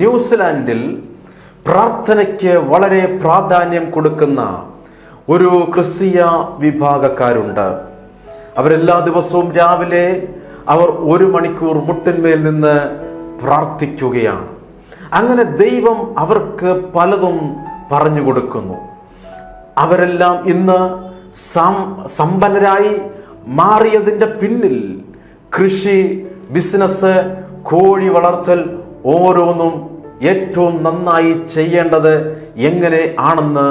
ന്യൂസിലാൻഡിൽ പ്രാർത്ഥനയ്ക്ക് വളരെ പ്രാധാന്യം കൊടുക്കുന്ന ഒരു ക്രിസ്തീയ വിഭാഗക്കാരുണ്ട്. അവരെല്ലാ ദിവസവും രാവിലെ അവർ ഒരു മണിക്കൂർ മുട്ടിന്മേൽ നിന്ന് പ്രാർത്ഥിക്കുകയാണ്. അങ്ങനെ ദൈവം അവർക്ക് പലതും പറഞ്ഞു കൊടുക്കുന്നു. അവരെല്ലാം ഇന്ന് സമ്പന്നരായി മാറിയതിന്റെ പിന്നിൽ കൃഷി ബിസിനസ് കോഴി വളർത്തൽ ഓരോന്നും ഏറ്റവും നന്നായി ചെയ്യേണ്ടത് എങ്ങനെ ആണെന്ന്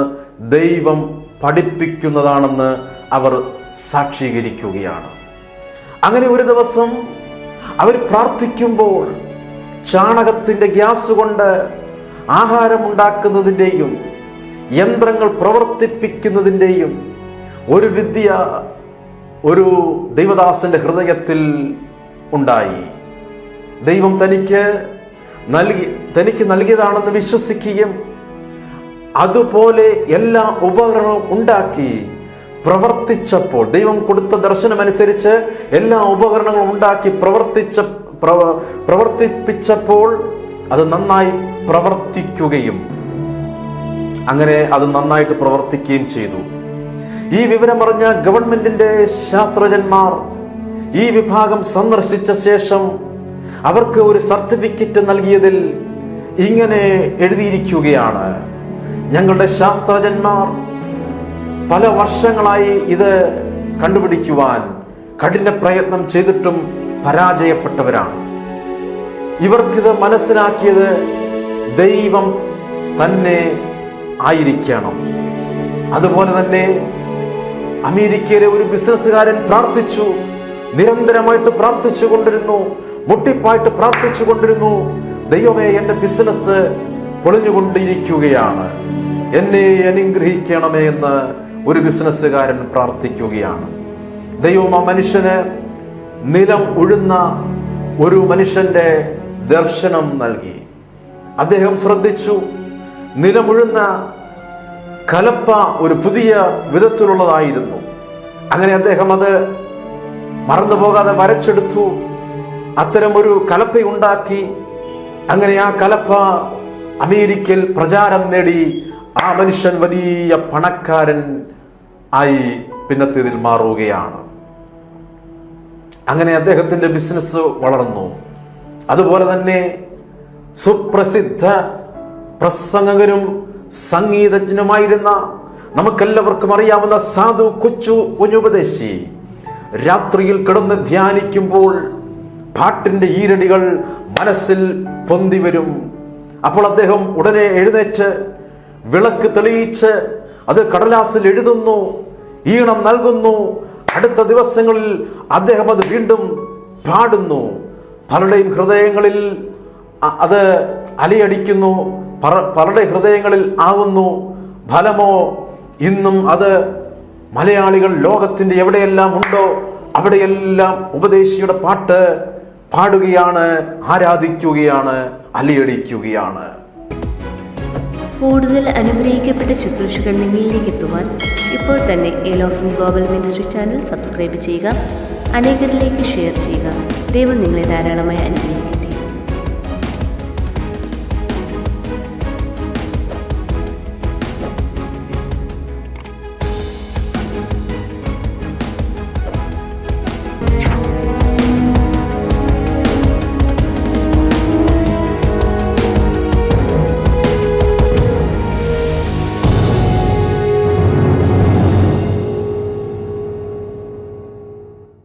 ദൈവം പഠിപ്പിക്കുന്നതാണെന്ന് അവർ സാക്ഷീകരിക്കുകയാണ്. അങ്ങനെ ഒരു ദിവസം അവർ പ്രാർത്ഥിക്കുമ്പോൾ ചാണകത്തിന്റെ ഗ്യാസ് കൊണ്ട് ആഹാരമുണ്ടാക്കുന്നതിന്റെയും യന്ത്രങ്ങൾ പ്രവർത്തിപ്പിക്കുന്നതിന്റെയും ഒരു വിദ്യ ഒരു ദൈവദാസന്റെ ഹൃദയത്തിൽ ഉണ്ടായി. ദൈവം തനിക്ക് നൽകി തനിക്ക് നൽകിയതാണെന്ന് വിശ്വസിക്കുകയും അതുപോലെ എല്ലാ ഉപകരണവും ഉണ്ടാക്കി പ്രവർത്തിച്ചപ്പോൾ ദൈവം കൊടുത്ത ദർശനമനുസരിച്ച് എല്ലാ ഉപകരണങ്ങളും ഉണ്ടാക്കി പ്രവർത്തിച്ച പ്രവർത്തിപ്പിച്ചപ്പോൾ അത് നന്നായി പ്രവർത്തിക്കുകയും അങ്ങനെ അത് നന്നായിട്ട് പ്രവർത്തിക്കുകയും ചെയ്തു. ഈ വിവരമറിഞ്ഞ ഗവൺമെന്റിന്റെ ശാസ്ത്രജ്ഞന്മാർ ഈ വിഭാഗം സന്ദർശിച്ച ശേഷം അവർക്ക് ഒരു സർട്ടിഫിക്കറ്റ് നൽകിയതിൽ ഇങ്ങനെ എഴുതിയിരിക്കുകയാണ്. ഞങ്ങളുടെ ശാസ്ത്രജ്ഞന്മാർ പല വർഷങ്ങളായി ഇത് കണ്ടുപിടിക്കുവാൻ കഠിന പ്രയത്നം ചെയ്തിട്ടും പരാജയപ്പെട്ടവരാണ്. ഇവർക്കിത് മനസ്സിലാക്കിയത് ദൈവം തന്നെ ആയിരിക്കണം. അതുപോലെ തന്നെ അമേരിക്കയിലെ ഒരു ബിസിനസ്സുകാരൻ പ്രാർത്ഥിച്ചു നിരന്തരമായിട്ട് പ്രാർത്ഥിച്ചു കൊണ്ടിരുന്നു മുട്ടിപ്പായിട്ട് പ്രാർത്ഥിച്ചു കൊണ്ടിരുന്നു. ദൈവമേ എന്റെ ബിസിനസ് പൊളിഞ്ഞുകൊണ്ടിരിക്കുകയാണ്. എന്നെ അനുഗ്രഹിക്കണമേ എന്ന് ഒരു ബിസിനസ്സുകാരൻ പ്രാർത്ഥിക്കുകയാണ്. ദൈവം ആ മനുഷ്യന് നിലം ഉഴുന്ന ഒരു മനുഷ്യന്റെ ദർശനം നൽകി. അദ്ദേഹം ശ്രദ്ധിച്ചു നിലമുഴുന്ന കലപ്പ ഒരു പുതിയ വിധത്തിലുള്ളതായിരുന്നു. അങ്ങനെ അദ്ദേഹം അത് മറന്നു പോകാതെ വരച്ചെടുത്തു. അത്തരം ഒരു കലപ്പയുണ്ടാക്കി അങ്ങനെ ആ കലപ്പ അമേരിക്കയിൽ പ്രചാരം നേടി ആ മനുഷ്യൻ വലിയ പണക്കാരൻ ആയി പിന്നത്തേതിൽ മാറുകയാണ്. അങ്ങനെ അദ്ദേഹത്തിന്റെ ബിസിനസ് വളർന്നു. അതുപോലെ തന്നെ സുപ്രസിദ്ധ പ്രസംഗകനും സംഗീതജ്ഞനുമായിരുന്ന നമുക്കെല്ലാവർക്കും അറിയാവുന്ന സാധു കൊച്ചു കുഞ്ഞുപദേശി രാത്രിയിൽ കിടന്ന് ധ്യാനിക്കുമ്പോൾ പാട്ടിന്റെ ഈരടികൾ മനസ്സിൽ പൊന്തി വരും. അപ്പോൾ അദ്ദേഹം ഉടനെ എഴുന്നേറ്റ് വിളക്ക് തെളിയിച്ച് അത് കടലാസിൽ എഴുതുന്നു ഈണം നൽകുന്നു. അടുത്ത ദിവസങ്ങളിൽ അദ്ദേഹം അത് വീണ്ടും പാടുന്നു. പലരുടെയും ഹൃദയങ്ങളിൽ അത് അലയടിക്കുന്നു പലരുടെ ഹൃദയങ്ങളിൽ ആവുന്നു. ഫലമോ ഇന്നും അത് മലയാളികൾ ലോകത്തിന്റെ എവിടെയെല്ലാം ഉണ്ടോ അവിടെയെല്ലാം ഉപദേശിയുടെ പാട്ട് പാടുകയാണ് ആരാധിക്കുകയാണ് അലിയടിക്കുകയാണ്. കൂടുതൽ അനുഗ്രഹിക്കപ്പെട്ട ശുശ്രൂഷകൾ നിങ്ങളിലേക്ക് എത്തുവാൻ ഇപ്പോൾ തന്നെ Elofin global ministry channel subscribe ചെയ്യുക അനേകരിലേക്ക് ഷെയർ ചെയ്യുക. ദൈവം നിങ്ങളെ ധാരാളമായി അനുഗ്രഹിക്കും